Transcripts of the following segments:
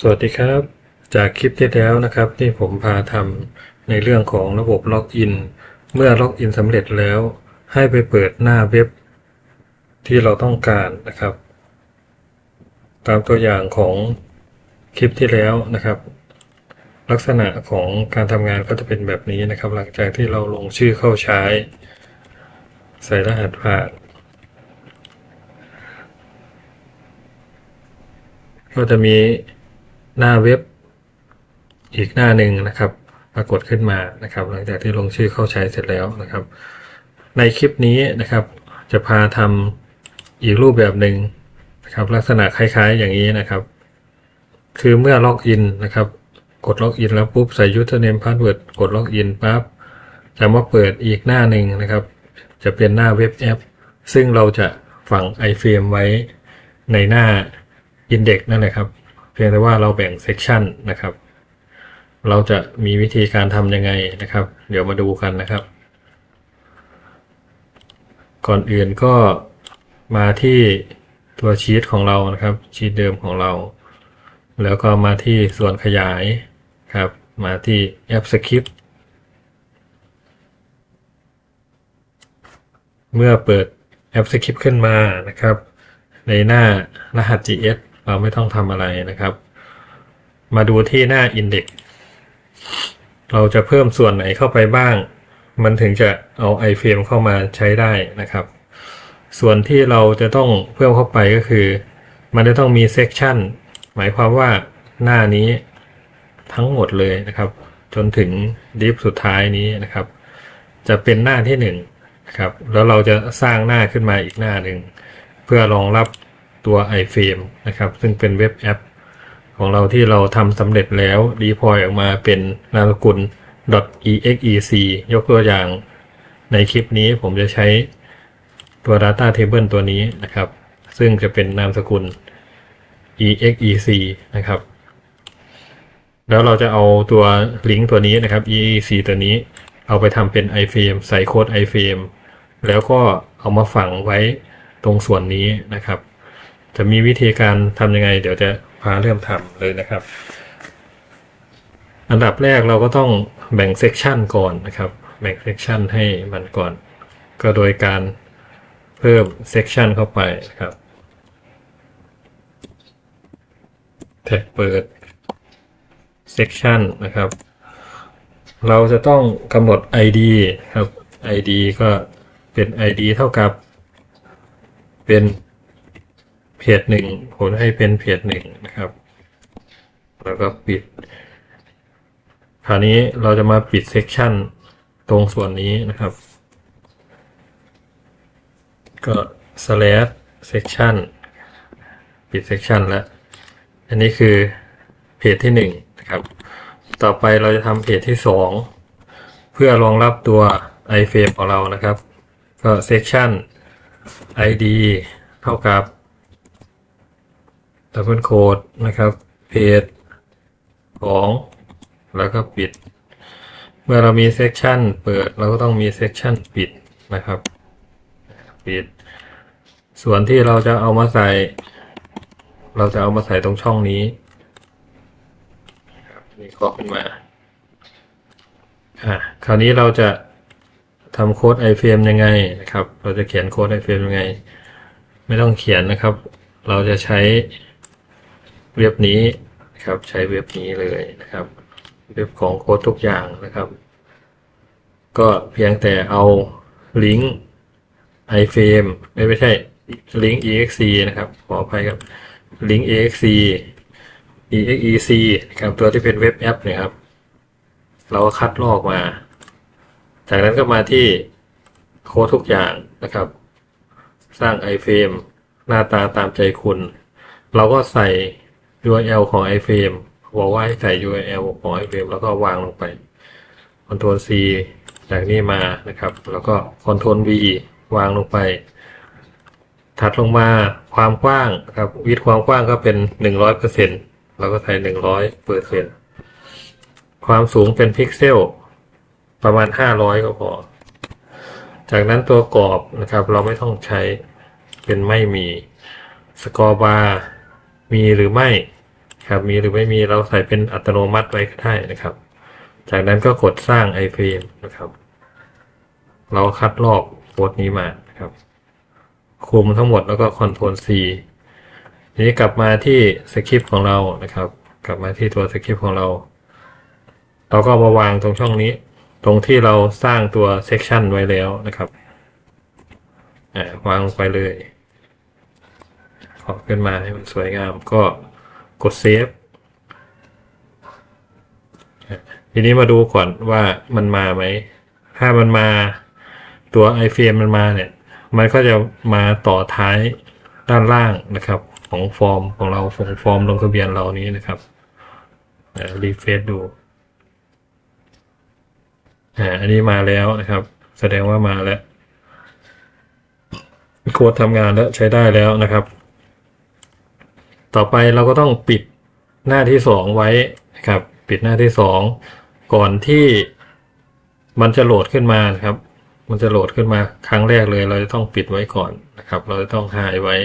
สวัสดีครับ จากคลิปที่แล้วนะครับที่ผมพาทำในเรื่องของระบบล็อกอิน เมื่อล็อกอินสำเร็จแล้ว ให้ไปเปิดหน้าเว็บ ที่เราต้องการนะครับ ตามตัวอย่างของคลิปที่แล้วนะครับ ลักษณะของการทำงานก็จะเป็นแบบนี้นะครับ หลังจากที่เราลงชื่อเข้าใช้ ใส่รหัสผ่านก็จะมี หน้าเว็บอีกหน้าหนึ่งนะครับ ปรากฏขึ้นมานะครับ หลังจากที่ลงชื่อเข้าใช้เสร็จแล้วนะครับ ในคลิปนี้นะครับ จะพาทำอีกรูปแบบหนึ่งนะครับ ลักษณะคล้ายๆ อย่างนี้นะครับ คือเมื่อล็อกอินนะครับ กดล็อกอินแล้วปุ๊บใส่ username password กดล็อกอินปั๊บจะมาเปิดอีกหน้าหนึ่งนะครับ จะเป็นหน้าเว็บแอป ซึ่งเราจะฝัง iframe ไว้ในหน้า index นั่นแหละครับ เพียงแต่ว่าเราแบ่งเซกชันนะครับ เราจะมีวิธีการทำยังไงนะครับ เดี๋ยวมาดูกันนะครับ ก่อนอื่นก็มาที่ตัวชีตของเรานะครับชีตเดิมของเรา แล้วก็มาที่ส่วนขยายครับ มาที่แอปสคริปต์เมื่อเปิดแอปสคริปต์ขึ้นมานะครับ ในหน้ารหัส GS เราไม่ต้องทำอะไรนะครับ มาดูที่หน้า Index เราจะเพิ่มส่วนไหนเข้าไปบ้าง มันถึงจะเอา iframe เข้ามาใช้ได้นะครับ ส่วนที่เราจะต้องเพิ่มเข้าไปก็คือ มันจะต้องมี section หมายความว่าหน้านี้ทั้งหมดเลยนะครับ จนถึง div สุดท้ายนี้นะครับ จะเป็นหน้าที่หนึ่งนะครับแล้วเราจะสร้างหน้าขึ้นมาอีกหน้าหนึ่งเพื่อรองรับ ตัว iframe นะครับ ซึ่งเป็นเว็บแอป ของเราที่เราทำสำเร็จแล้ว deploy ออกมาเป็นนามสกุล .exec ยกตัวอย่างในคลิปนี้ผมจะใช้ตัว data table ตัวนี้นะครับ ซึ่งจะเป็นนามสกุล exec นะครับ แล้วเราจะเอาตัวลิงก์ตัวนี้นะครับ exec ตัวนี้เอาไปทำเป็น iframe ใส่โค้ด iframe แล้วก็เอามาฝังไว้ตรงส่วนนี้นะครับ จะมีวิธีการทำยังไง เดี๋ยวจะพาเริ่มทำเลยนะครับ อันดับแรกเราก็ต้องแบ่งเซกชันก่อนนะครับ แบ่งเซกชันให้มันก่อน ก็โดยการเพิ่มเซกชันเข้าไปนะครับแท็กเปิดเซกชันนะครับ เราจะต้องกำหนด ID ครับ ID ก็เป็น ID เท่ากับ เป็น เพจหนึ่งผมให้เป็นเพจหนึ่งนะครับ แล้วก็ปิด คราวนี้เราจะมาปิดเซกชันตรงส่วนนี้นะครับ ก็ slash section ปิดเซกชันแล้ว อันนี้คือเพจที่หนึ่งนะครับ ต่อไปเราจะทำเพจที่สองเพื่อรองรับตัว iframe ของเรานะครับ ก็ section id เท่ากับ ดับเบิลโคดนะครับเพจของแล้วก็ปิด เมื่อเรามีเซ c ชันเปิดเราก็ต้องมีเซ c ชันปิดนะครับ ปิด ส่วนที่เราจะเอามาใส่ เราจะเอามาใส่ตรงช่องนี้นี่คาะขึ้นมาอะคราวนี้เราจะทำโค้ด iframe ยังไงนะครับ เราจะเขียนโค้ด iframe ยังไง ไม่ต้องเขียนนะครับ เราจะใช้ เว็บนี้นะครับใช้เว็บนี้เลยนะครับ เว็บของโค้ดทุกอย่างนะครับ ก็เพียงแต่เอาลิงก์ iframe ไม่ไม่ใช่ลิงก์ exe นะครับ ขออภัยครับลิงก์ exe exec นะครับตัวที่เป็นเว็บแอปเนี่ยครับ เราก็คัดลอกมา จากนั้นก็มาที่โค้ดทุกอย่างนะครับ สร้าง iframe หน้าตาตามใจคุณ เราก็ใส่ URL ของ iframe บอกว่าให้ใส่ URL ของ iframe แล้วก็วางลงไป Ctrl C จากนี้มานะครับ แล้วก็ Ctrl V วางลงไป ถัดลงมาความกว้างครับวิดความกว้างก็เป็น 100%เราก็ใส่ 100%ความสูงเป็นพิกเซลประมาณ 500 ก็พอ จากนั้นตัวกรอบนะครับ เราไม่ต้องใช้เป็นไม่มี สกอร์บาร์มีหรือไม่ ครับมีหรือไม่มีเราใส่เป็นอัตโนมัติไว้ก็ได้นะครับ จากนั้นก็กดสร้าง iframe นะครับ เราคัดลอกโค้ดนี้มานะครับ คุมทั้งหมดแล้วก็ Ctrl C ทีนี้กลับมาที่สคริปต์ของเรานะครับ กลับมาที่ตัวสคริปต์ของเรา เราก็มาวางตรงช่องนี้ ตรงที่เราสร้างตัวเซ c ชันไว้แล้วนะครับวางลงไปเลย ขอขึ้นมาให้มันสวยงามก็ กดเซฟทีนี้มาดูก่อนว่ามันมาไหม ถ้ามันมาตัว iframe มันมาเนี่ย มันก็จะมาต่อท้ายด้านล่างนะครับ ของฟอร์มของเราของฟอร์มลงทะเบียนเรานี้นะครับรีเฟซดูอันนี้มาแล้วนะครับ แสดงว่ามาแล้ว โค้ดทำงานแล้วใช้ได้แล้วนะครับ ต่อไปเราก็ต้องปิดหน้าที่สองไว้ครับ ปิดหน้าที่สองก่อนที่มันจะโหลดขึ้นมานครับ มันจะโหลดขึ้นมาครั้งแรกเลย เราจะต้องปิดไว้ก่อนนะครับ เราจะต้องหายไว้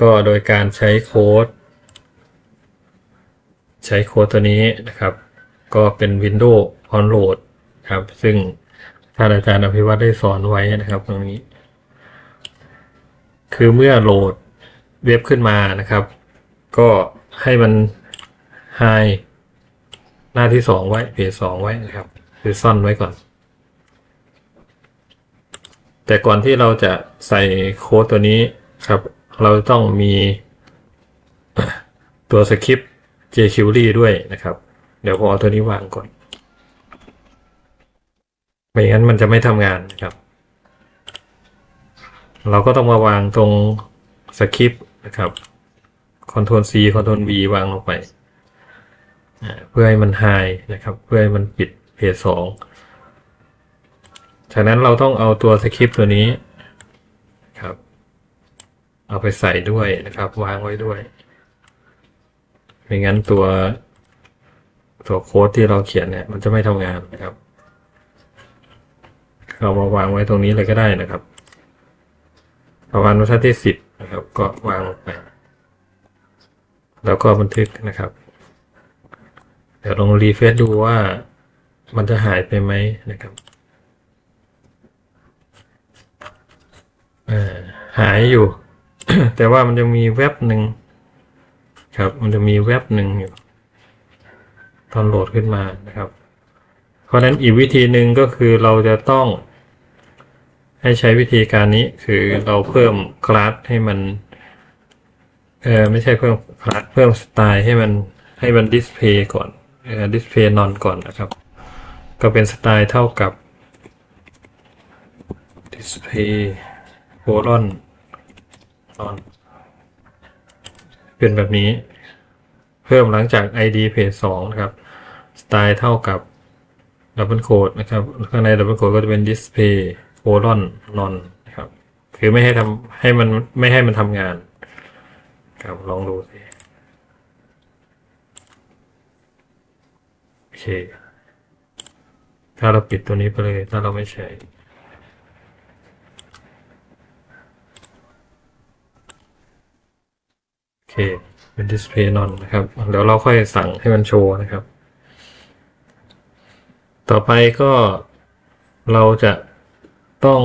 ก็โดยการใช้โค้ด ใช้โค้ดตัวนี้นะครับ ก็เป็น Windows on load ครับ ซึ่งท่านอาจารย์อภิวัตได้สอนไว้นะครับตรงนี้ คือเมื่อโหลด เว็บขึ้นมานะครับ ก็ให้มัน high หน้าที่สองไว้เพจสองไว้นะครับคือซ่อนไว้ก่อน แต่ก่อนที่เราจะใส่โค้ดตัวนี้ครับ เราต้องมีตัวสคริปต์ jQuery ด้วยนะครับ เดี๋ยวผมเอาตัวนี้วางก่อนไม่งั้นมันจะไม่ทำงานนะครับ เราก็ต้องมาวางตรงสคริปต์ นะครับ Ctrl C Ctrl V วางลงไป เพื่อให้มันไฮนะครับ เพื่อให้มันปิดเพจสองจากนั้นเราต้องเอาตัวสคริปต์ตัวนี้ครับ เอาไปใส่ด้วยนะครับ วางไว้ด้วย ไม่งั้นตัวตัวโค้ดที่เราเขียนเนี่ย มันจะไม่ทำงานนะครับ เรามาวางไว้ตรงนี้เลยก็ได้นะครับประมาณบรรทัดที่สิบ นะครับก็วางลงไปแล้วก็บันทึกนะครับ เดี๋ยวลองรีเฟซดูว่ามันจะหายไปไหมนะครับอ่าหายอยู่ แต่ว่ามันจะมีเว็บหนึ่งครับ มันจะมีเว็บหนึ่งอยู่ ตอนโหลดขึ้นมานะครับ เพราะฉะนั้นอีกวิธีหนึ่งก็คือเราจะต้อง ให้ใช้วิธีการนี้คือเราเพิ่มคลาสให้มันเออไม่ใช่เพิ่มคลาสเพิ่มสไตล์ให้มันให้มันดิสเพย์ก่อนเออดิสเพย์นอนก่อนนะครับ ก็เป็นสไตล์เท่ากับ display colon on เป็นแบบนี้ เพิ่มหลังจาก id page 2นะครับสไตล์เท่ากับ double code นะครับ ข้างใน double code ก็จะเป็น display colon non นะครับ คือไม่ให้ทำให้มันไม่ให้มันทำงานครับลองดูสิโอเค ถ้าเราปิดตัวนี้ไปเลย ถ้าเราไม่ใช้โอเค เป็น display none นะครับเดี๋ยวเราค่อยสั่งให้มันโชว์นะครับ ต่อไปก็เราจะ ต้อง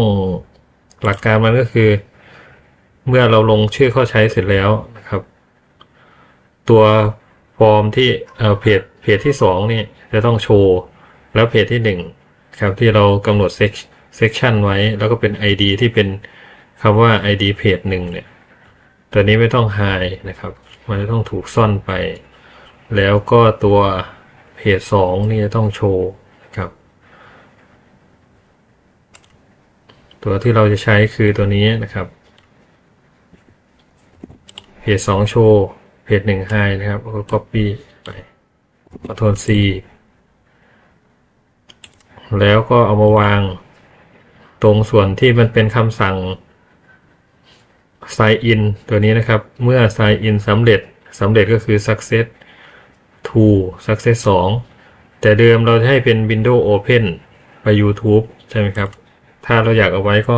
หลักการมันก็คือ เมื่อเราลงชื่อเข้าใช้เสร็จแล้วนะครับ ตัวฟอร์มที่เอ่อเพจเพจที่สองนี่จะต้องโชว์ แล้วเพจที่หนึ่งครับที่เรากำหนดเซกเซกชันไว้ แล้วก็เป็น ID ที่เป็นคำว่า ID เพจหนึ่งเนี่ยตัวนี้ไม่ต้อง high นะครับ มันจะต้องถูกซ่อนไป แล้วก็ตัวเพจสองนี่จะต้องโชว์นะครับ ตัวที่เราจะใช้คือตัวนี้นะครับเพจสองโชว์เพจหนึ่งไฮนะครับแล้วก็ copy ไป Ctrl C แล้วก็เอามาวางตรงส่วนที่มันเป็นคำสั่ง sign in ตัวนี้นะครับ เมื่อ sign in สำเร็จสำเร็จก็คือ success to success 2 แต่เดิมเราจะให้เป็น window Open ไป YouTube ใช่ไหมครับ ถ้าเราอยากเอาไว้ก็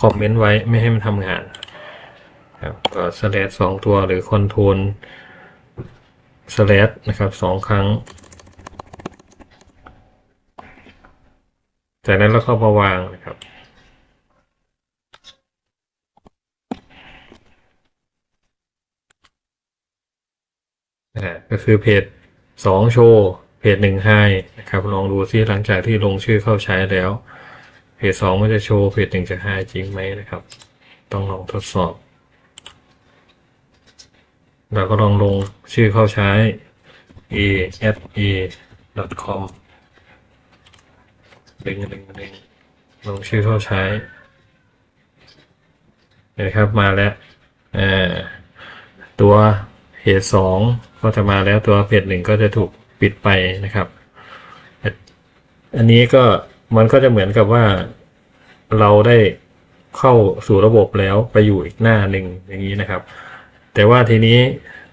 คอมเมนต์ไว้ไม่ให้มันทำงานครับก็สแลชสองตัวหรือคอนโทรลสแลชนะครับสองครั้ง จากนั้นเราเข้ามาวางนะครับอ่าก็คือเพจสองโชว์เพจหนึ่งไฮนะครับลองดูซิหลังจากที่ลงชื่อเข้าใช้แล้ว เพจสองมันจะโชว์เพจหนึ่งจะไฮจริงไหมนะครับ ต้องลองทดสอบ เราก็ลองลงชื่อเข้าใช้ a s a com ดึงดึงดึงลงชื่อเข้าใช้นะครับมาแล้วตัวเพจสองก็จะมาแล้วตัวเพจหนึ่งก็จะถูกปิดไปนะครับ อันนี้ก็ มันก็จะเหมือนกับว่าเราได้เข้าสู่ระบบแล้วไปอยู่อีกหน้าหนึ่งอย่างนี้นะครับ แต่ว่าทีนี้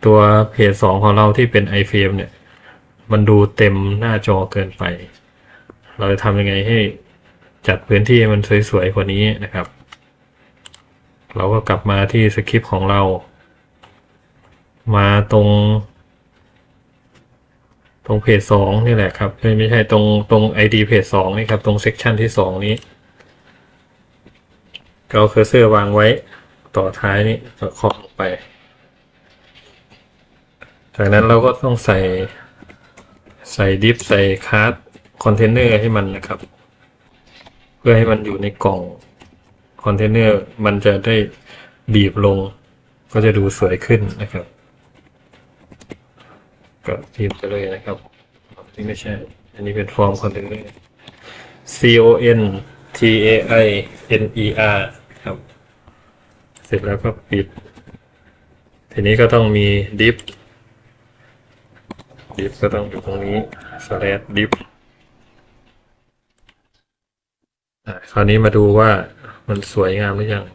ตัวเพจสองของเราที่เป็น iFrame เนี่ย มันดูเต็มหน้าจอเกินไป เราจะทำยังไงให้จัดพื้นที่มันสวยๆกว่านี้นะครับ เราก็กลับมาที่สคริปต์ของเรา มาตรง ตรงเพจสองนี่แหละครับไม่ใช่ตรงตรง ID เพจสองนี่ครับ ตรงเซกชันที่สองนี้ก็เอาเคอร์เซอร์วางไว้ต่อท้ายนี้ก็คาะลงไป จากนั้นเราก็ต้องใส่ใส่ดิฟใส่คาร์ดคอนเทนเนอร์ให้มันนะครับ เพื่อให้มันอยู่ในกล่องคอนเทนเนอร์มันจะได้บีบลง ก็จะดูสวยขึ้นนะครับ ก็ทีมไปเลยนะครับนี่ไม่ใช่ อันนี้เป็นฟอร์มคอนเทนเนอร์ C O N T A I N E R ครับ เสร็จแล้วก็ปิด ทีนี้ก็ต้องมีดิฟดิฟก็ต้องอยู่ตรงนี้ slash diff คราวนี้มาดูว่ามันสวยงามหรือยัง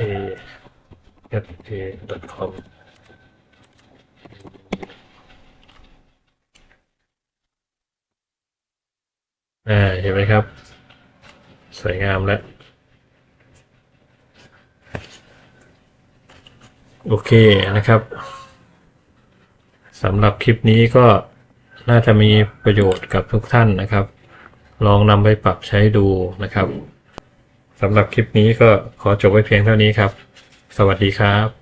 a f a com อ่าเห็นไหมครับ สวยงามแล้ว โอเคนะครับสำหรับคลิปนี้ก็น่าจะมีประโยชน์กับทุกท่านนะครับ ลองนำไปปรับใช้ดูนะครับสำหรับคลิปนี้ก็ขอจบไว้เพียงเท่านี้ครับ สวัสดีครับ